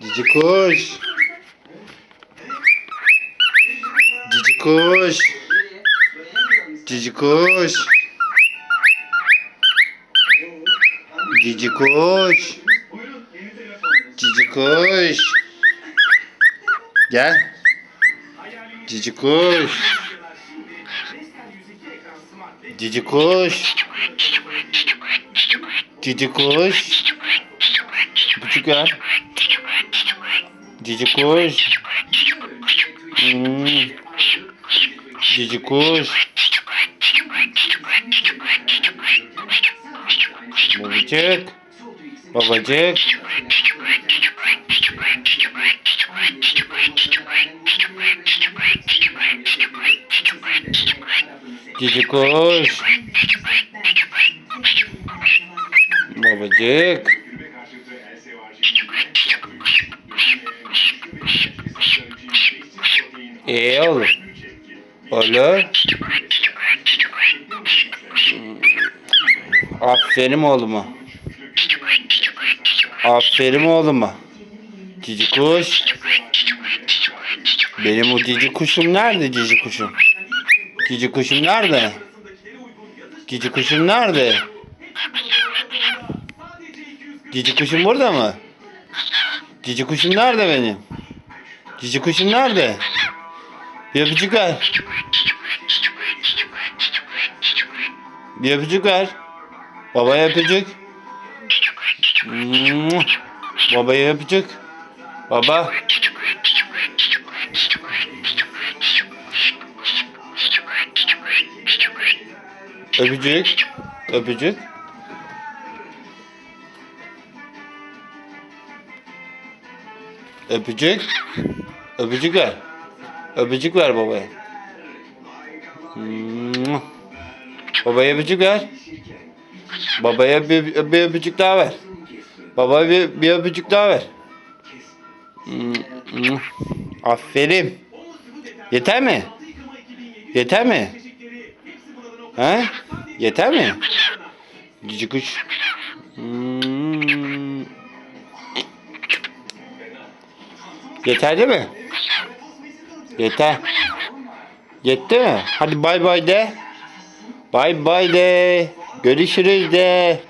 Cici kuş. Cici kuş. Cici kuş. Cici kuş. Cici kuş. Gel. Cici kuş. Cici kuş. Cici kuş. Küçük ver. Cici kuş. Hmm. Cici kuş. Babacık. Babacık. Cici kuş. Babacık. İyi oğlum. Oğlum. Aferin oğluma. Aferin oğluma. Cici kuş. Benim o cici kuşum nerede cici kuşum? Cici kuşum nerede? Cici kuşum nerede? Cici kuşum burada mı? Cici kuşum nerede benim? Cici kuşum nerede? Öpücük ver. Öpücük ver. Babaya öpücük. Mua. Babaya öpücük. Baba. Öpücük. Öpücük. Öpücük. Öpücük ver. Öpücük ver babaya. Babaya öpücük ver. Babaya bir, bir öpücük daha ver. Babaya bir, bir öpücük daha ver. Aferin. Yeter mi? Yeter mi? He? Yeter mi? Cici kuş. Hmm. Yeterli mi? Yeter. Yetti mi? Hadi bay bay de. Bay bay de. Görüşürüz de.